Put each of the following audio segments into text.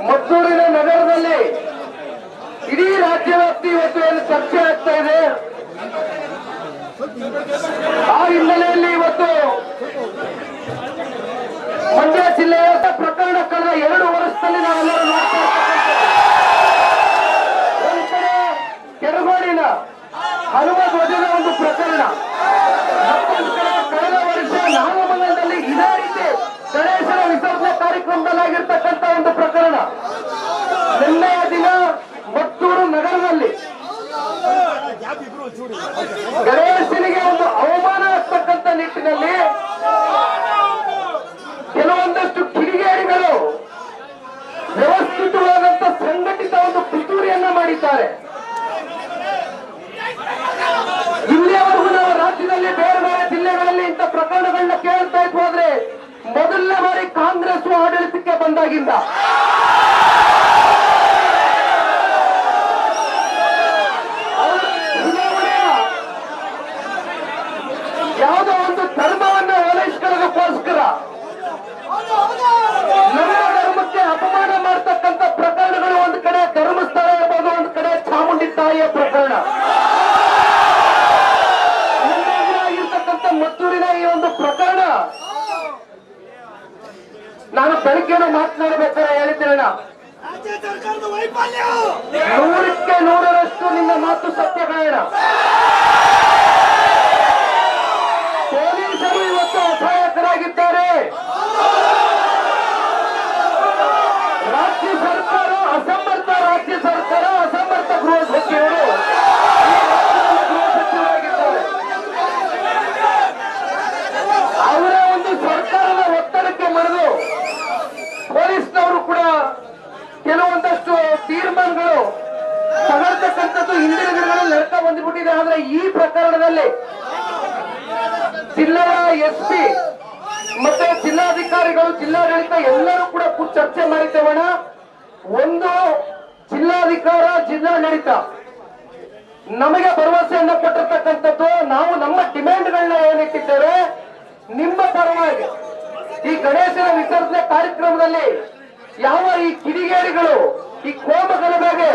ಮದ್ದೂರಿನ ನಗರದಲ್ಲಿ ಇಡೀ ರಾಜ್ಯವ್ಯಾಪ್ತಿ ಇವತ್ತು ಏನು ಚರ್ಚೆ ಆಗ್ತಾ ಇದೆ? ಆ ಹಿನ್ನೆಲೆಯಲ್ಲಿ ಇವತ್ತು ಮಂಡ್ಯ ಜಿಲ್ಲೆಯ ಪ್ರಕರಣ ಕಳೆದ ಎರಡು ವರ್ಷದಲ್ಲಿ ನಾವೆಲ್ಲರೂ ನೋಡ್ತಾ ಕೆರಗೋಡಿನ ಹನುಮ ಧ್ವಜದ ಒಂದು ಪ್ರಕರಣ. ಕಳೆದ ವರ್ಷ ನಾಮಮಂಗಲದಲ್ಲಿ ಇದೇ ರೀತಿ ಗಣೇಶನ ವಿಸರ್ಜನೆ ಕಾರ್ಯಕ್ರಮದಲ್ಲಾಗಿರ್ತಕ್ಕಂಥ ಒಂದು ನಿನ್ನೆಯ ದಿನ ಮತ್ತೂರು ನಗರದಲ್ಲಿ ಗಣೇಶನಿಗೆ ಒಂದು ಅವಮಾನ ಆಗ್ತಕ್ಕಂಥ ನಿಟ್ಟಿನಲ್ಲಿ ಕೆಲವೊಂದಷ್ಟು ಕಿಡಿಗೇಡಿಗಳು ವ್ಯವಸ್ಥಿತವಾದಂತ ಸಂಘಟಿತ ಒಂದು ಪಿತೂರಿಯನ್ನ ಮಾಡಿದ್ದಾರೆ. ಇಲ್ಲಿಯವರೆಗೂ ನಾವು ರಾಜ್ಯದಲ್ಲಿ ಬೇರೆ ಬೇರೆ ಜಿಲ್ಲೆಗಳಲ್ಲಿ ಇಂಥ ಪ್ರಕರಣಗಳನ್ನ ಕೇಳ್ತಾ ಇದ್ವು ಆದ್ರೆ ಮೊದಲನೇ ಬಾರಿ ಕಾಂಗ್ರೆಸ್ ಆಡಳಿತಕ್ಕೆ ಬಂದಾಗಿಂದ. ಮಾತನಾಡಬೇಕಾದ್ರೆ ವೈಫಲ್ಯ! ನೂರಕ್ಕೆ ನೂರರಷ್ಟು ನಿನ್ನ ಮಾತು ಸತ್ಯ ಪೊಲೀಸರು ಇವತ್ತು ಅಸಹಾಯಕರಾಗಿದ್ದಾರೆ ರಾಜ್ಯ ಸರ್ಕಾರ ಅಸಮರ್ಥ ರಾಜ್ಯ ಸರ್ಕಾರ ಅಸಮರ್ಥ ಗೃಹ ಸಚಿವರು ಈ ರಾಜ್ಯದಲ್ಲಿ ಗೃಹ ಸಚಿವರಾಗಿದ್ದಾರೆ ಅವರ ಒಂದು ಸರ್ಕಾರದ ಒತ್ತಡಕ್ಕೆ ಮಣಿದು ಪೊಲೀಸ್ನವರು ಕೂಡ ಕೆಲವೊಂದಷ್ಟು ತೀರ್ಮಾನಗಳು ತಗೊಳ್ತಕ್ಕಂಥದ್ದು ಹಿಂದಿನ ದಿನಗಳಲ್ಲಿ ನಡ್ತಾ ಬಂದ್ಬಿಟ್ಟಿದೆ ಆದ್ರೆ ಈ ಪ್ರಕರಣದಲ್ಲಿ ಜಿಲ್ಲಾ ಎಸ್ ಪಿ ಮತ್ತೆ ಜಿಲ್ಲಾಧಿಕಾರಿಗಳು, ಜಿಲ್ಲಾಡಳಿತ ಎಲ್ಲರೂ ಕೂಡ ಚರ್ಚೆ ಮಾಡಿದ್ದೇವಣ ಒಂದು ಜಿಲ್ಲಾಧಿಕಾರ, ಜಿಲ್ಲಾಡಳಿತ. ನಮಗೆ ಭರವಸೆಯನ್ನ ಕೊಟ್ಟಿರ್ತಕ್ಕಂಥದ್ದು, ನಾವು ನಮ್ಮ ಡಿಮ್ಯಾಂಡ್ಗಳನ್ನ ಏನಿಟ್ಟಿದ್ದೇವೆ ನಿಮ್ಮ ಪರವಾಗಿ ಈ ಗಣೇಶನ ವಿಸರ್ಜನೆ ಕಾರ್ಯಕ್ರಮದಲ್ಲಿ ಯಾವ ಈ ಕಿಡಿಗೇಡಿಗಳು, ಈ ಕೋಮಗಲಭೆಗೆ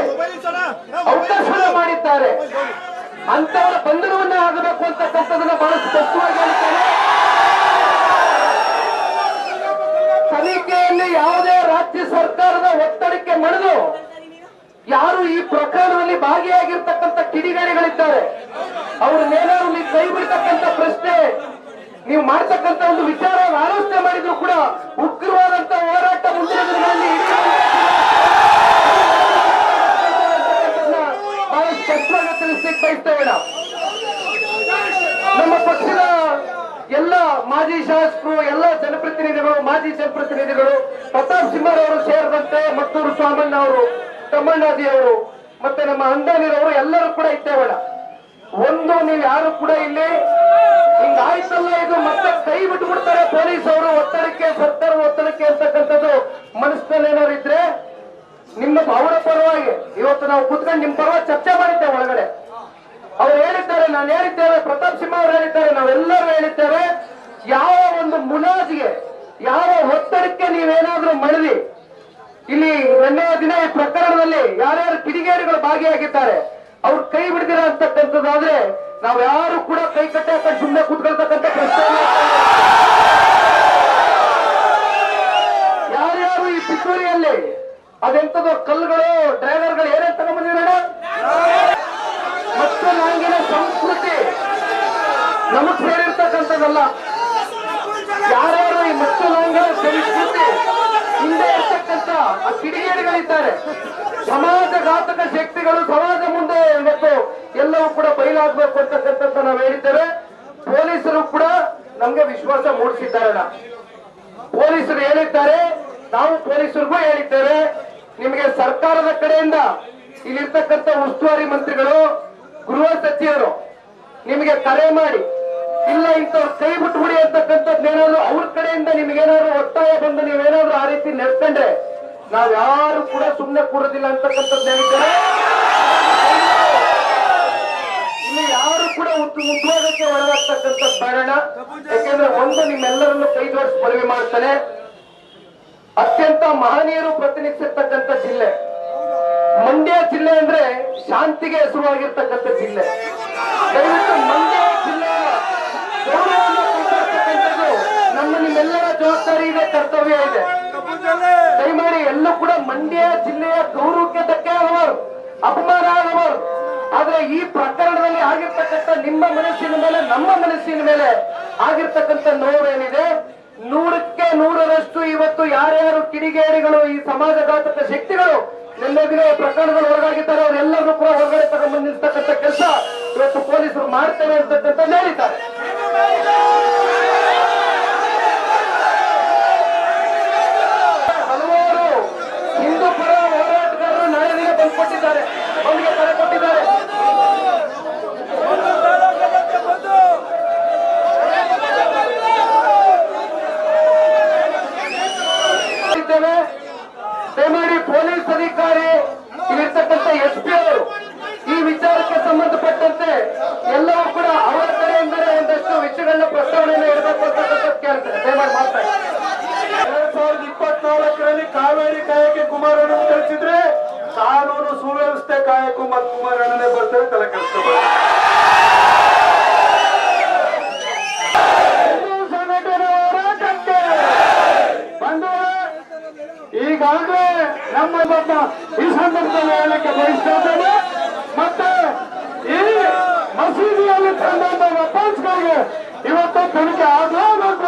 ಅವಕಾಶ ಮಾಡಿದ್ದಾರೆ? ಅಂತವರ ಬಂಧನವನ್ನ ಆಗಬೇಕು ಅಂತಕ್ಕಂಥದನ್ನ ಬಹಳ ಸ್ಪಷ್ಟವಾಗಿ ಹೇಳ್ತಾರೆ ತನಿಖೆಯಲ್ಲಿ ಯಾವುದೇ ರಾಜ್ಯ ಸರ್ಕಾರದ ಒತ್ತಡಕ್ಕೆ ಮಣಿದು ಯಾರು ಈ ಪ್ರಕರಣದಲ್ಲಿ ಭಾಗಿಯಾಗಿರ್ತಕ್ಕಂಥ ಕಿಡಿಗೇಡಿಗಳಿದ್ದಾರೆ? ಅವ್ರನ್ನೇನಾದ್ರು ನೀವು ಕೈ ಬಿಡ್ತಕ್ಕಂಥ ಪ್ರಶ್ನೆ, ನೀವು ಮಾಡ್ತಕ್ಕಂಥ ಒಂದು ವಿಚಾರ ಆಲೋಚನೆ ಮಾಡಿದ್ರು ಕೂಡ ಉಗ್ರವಾದಂತ ಹೋರಾಟ ನಮ್ಮ ಪಕ್ಷದ ಎಲ್ಲ ಮಾಜಿ ಶಾಸಕರು, ಎಲ್ಲ ಜನಪ್ರತಿನಿಧಿಗಳು, ಮಾಜಿ ಜನಪ್ರತಿನಿಧಿಗಳು, ಪ್ರತಾಪ್ ಸಿಂಹರವರು ಸೇರಿದಂತೆ ಮತ್ತೂರು ಸ್ವಾಮಣ್ಣ ಅವರು ತಮ್ಮಣ್ಣಾಜಿ ಅವರು, ಮತ್ತೆ ನಮ್ಮ ಅಂದಾನಿರವರು ಎಲ್ಲರೂ ಕೂಡ ಇದ್ದೇವಣ ಒಂದು ನೀವು ಯಾರು ಕೂಡ ಇಲ್ಲಿ ಹಿಂಗಾಯ್ತಲ್ಲ ಇದು ಮತ್ತೆ ಕೈ ಬಿಟ್ಟು ಬಿಟ್ಬಿಡ್ತಾರೆ ಪೊಲೀಸ್ ಅವರು ಒತ್ತಡಕ್ಕೆ, ಸರ್ಕಾರ ಒತ್ತಡಕ್ಕೆ ಅಂತಕ್ಕಂಥದ್ದು ಮನಸ್ಸಿನಲ್ಲಿ ಏನಾದ್ರು ಇದ್ರೆ ನಿಮ್ಮ ಅವರ ಪರವಾಗಿ ಇವತ್ತು ನಾವು ಕುತ್ಕೊಂಡು ನಿಮ್ ಪರವಾಗಿ ಚರ್ಚೆ ಮಾಡಿದ್ದೇವೆ ಒಳಗಡೆ. ಅವ್ರು ಹೇಳಿದ್ದಾರೆ, ನಾನು ಹೇಳಿದ್ದೇವೆ, ಪ್ರತಾಪ್ ಸಿಂಹ ಅವರು ಹೇಳಿದ್ದಾರೆ, ನಾವೆಲ್ಲರೂ ಹೇಳಿದ್ದೇವೆ, ಯಾವ ಒಂದು ಮುಲಾಜಿಗೆ ಯಾವ ಒತ್ತಡಕ್ಕೆ ನೀವೇನಾದ್ರೂ ಮಣಿದಿ ಇಲ್ಲಿ ನಿನ್ನೆಯ ದಿನ ಈ ಪ್ರಕರಣದಲ್ಲಿ ಯಾರ್ಯಾರು ಕಿಡಿಗೇಡಿಗಳು ಭಾಗಿಯಾಗಿದ್ದಾರೆ, ಅವ್ರು ಕೈ ಬಿಡದಿರ ಅಂತಕ್ಕಂಥದ್ದಾದ್ರೆ ನಾವ್ ಯಾರು ಕೂಡ ಕೈ ಕಟ್ಟಿ ಹಾಕೊಂಡು ಸುಮ್ಮನೆ ಕೂತ್ಕೊಳ್ತಕ್ಕಂಥ ಪ್ರಶ್ನೆ ಯಾರ್ಯಾರು ಈ ಪಿತೂರಿಯಲ್ಲಿ? ಅದೆಂತದೋ ಕಲ್ಲುಗಳು, ಡ್ರೈವರ್ಗಳು ಏನೇ ತಗೊಂಡ್ಬಂದಿರೋಣ ಮತ್ತು ನಂಗಿನ ಸಂಸ್ಕೃತಿ ನಮಗ್ ಸೇರಿರ್ತಕ್ಕಂಥದ್ದಲ್ಲ. ಯಾರ್ಯಾರು ಈ ಮತ್ತು ನಂಗಿನ ಸಂಸ್ಕೃತಿ ಹಿಂದೆ ಇರ್ತಕ್ಕಂಥ ಆ ಕಿಡಿಗೇಡಿಗಳಿದ್ದಾರೆ. ಸಮಾಜಘಾತಕ ಶಕ್ತಿಗಳು ಸಮಾಜ ಮುಂದೆ ಇವತ್ತು ಎಲ್ಲವೂ ಕೂಡ ಬಯಲಾಗಬೇಕು ಅಂತಕ್ಕಂಥದ್ದು ನಾವು ಹೇಳಿದ್ದೇವೆ. ಪೊಲೀಸರು ಕೂಡ ನಮ್ಗೆ ವಿಶ್ವಾಸ ಮೂಡಿಸಿದ್ದಾರೆ ಪೊಲೀಸರು ಹೇಳಿದ್ದಾರೆ ನಾವು ಪೊಲೀಸರಿಗೂ ಹೇಳಿದ್ದೇವೆ, ನಿಮಗೆ ಸರ್ಕಾರದ ಕಡೆಯಿಂದ ಇಲ್ಲಿರ್ತಕ್ಕಂಥ ಉಸ್ತುವಾರಿ ಮಂತ್ರಿಗಳು, ಗೃಹ ಸಚಿವರು, ನಿಮಗೆ ಕರೆ ಮಾಡಿ, ಇಲ್ಲ ಇಂಥವ್ರು ಕೈ ಬಿಟ್ಬಿಡಿ ಅಂತಕ್ಕಂಥದ್ದು ಏನಾದ್ರು ಅವ್ರ ಕಡೆಯಿಂದ ನಿಮ್ಗೇನಾದ್ರು ಒತ್ತಾಯ ಬಂದು ನೀವೇನಾದ್ರು ಆ ರೀತಿ ನಡ್ಕೊಂಡ್ರೆ ನಾವ್ ಯಾರು ಕೂಡ ಸುಮ್ಮನೆ ಕೂರೋದಿಲ್ಲ ಅಂತಕ್ಕಂಥದ್ದು ಹೇಳಿದ್ದಾರೆ ಇಲ್ಲಿ ಯಾರು ಕೂಡ ಉದ್- ಉದ್ಯೋಗಕ್ಕೆ ಒಳಗಾಗ್ತಕ್ಕಂಥ ಬೇಡಣ ಯಾಕೆಂದ್ರೆ ಒಂದು ನಿಮ್ಮೆಲ್ಲರನ್ನು ಕೈ ಜೋಡಿಸಿ ಮನವಿ ಮಾಡ್ತಾನೆ. ಅತ್ಯಂತ ಮಹನೀಯರು ಪ್ರತಿನಿಧಿಸಿರ್ತಕ್ಕಂಥ ಜಿಲ್ಲೆ. ಮಂಡ್ಯ ಜಿಲ್ಲೆ ಅಂದ್ರೆ ಶಾಂತಿಗೆ ಹೆಸರುವಾಗಿರ್ತಕ್ಕಂಥ ಜಿಲ್ಲೆ. ದಯವಿಟ್ಟು ಜಿಲ್ಲೆಯ ನಮ್ಮ ನಿಮ್ಮೆಲ್ಲರ ಜವಾಬ್ದಾರಿ ಇದೆ, ಕರ್ತವ್ಯ ಇದೆ. ದಯಮಾಡಿ ಎಲ್ಲೂ ಕೂಡ ಮಂಡ್ಯ ಜಿಲ್ಲೆಯ ಗೌರವಕ್ಕೆ ಧಕ್ಕೆ ಆಗಬಾರದು, ಅಪಮಾನ ಆಗಬಾರದು. ಆದ್ರೆ ಈ ಪ್ರಕರಣದಲ್ಲಿ ಆಗಿರ್ತಕ್ಕಂಥ ನಿಮ್ಮ ಮನಸ್ಸಿನ ಮೇಲೆ, ನಮ್ಮ ಮನಸ್ಸಿನ ಮೇಲೆ ಆಗಿರ್ತಕ್ಕಂಥ ನೋವೇನಿದೆ ಸಮಾಜಘಾತಕ ಶಕ್ತಿಗಳು ನಿನ್ನೆದಿನ ಪ್ರಕರಣಗಳು ಹೊರಗಾಗಿದ್ದಾರೆ ಅವರೆಲ್ಲರೂ ಕೂಡ ಹೊರಗಡೆ ತಗೊಂಡ್ಬಂದಿರ್ತಕ್ಕಂಥ ಕೆಲಸ ಇವತ್ತು ಪೊಲೀಸರು ಮಾಡ್ತೇವೆ ಅಂತಕ್ಕಂಥ ಹೇಳಿದ್ದಾರೆ ಪೊಲೀಸ್ ಅಧಿಕಾರಿ ಇರ್ತಕ್ಕಂಥ ಎಸ್ ಪಿ ಅವರು ಈ ವಿಚಾರಕ್ಕೆ ಸಂಬಂಧಪಟ್ಟಂತೆ ಎಲ್ಲವೂ ಕೂಡ ಅವರ ಕಡೆಯಿಂದಲೇ ಒಂದಷ್ಟು ವಿಷಯಗಳನ್ನ ಪ್ರಸ್ತಾವನೆಯನ್ನು ಇಡಬೇಕು ಅಂತ ಕೇಳ್ತಾರೆ ಎರಡ್ ಸಾವಿರದ ಇಪ್ಪತ್ನಾಲ್ಕರಲ್ಲಿ ಕಾವೇರಿ ಕಾಯಕ್ಕೆ ಕುಮಾರಣ್ಣ ಕಳಿಸಿದ್ರೆ ಕಾನೂನು ಸುವ್ಯವಸ್ಥೆ ಕಾಯಕ್ಕೂ ಮತ್ತು ಕುಮಾರಣ್ಣನೇ ಬರ್ತಾರೆ ತಲೆ ಕೆಡಿಸ್ಕೋಬೇಕು ಈಗಾಗಲೇ ನಮ್ಮ ಈ ಸಂದರ್ಭದಲ್ಲಿ ಹೇಳಲಿಕ್ಕೆ ಬಯಸ್ತೇನೆ ಮತ್ತೆ ಈ ಮಸೀದಿಯಲ್ಲಿ ತಂದಂತ ವೆಪನ್ಸ್ಗಳಿಗೆ ಇವತ್ತು ತನಿಖೆ ಆಗಲೇಬೇಕು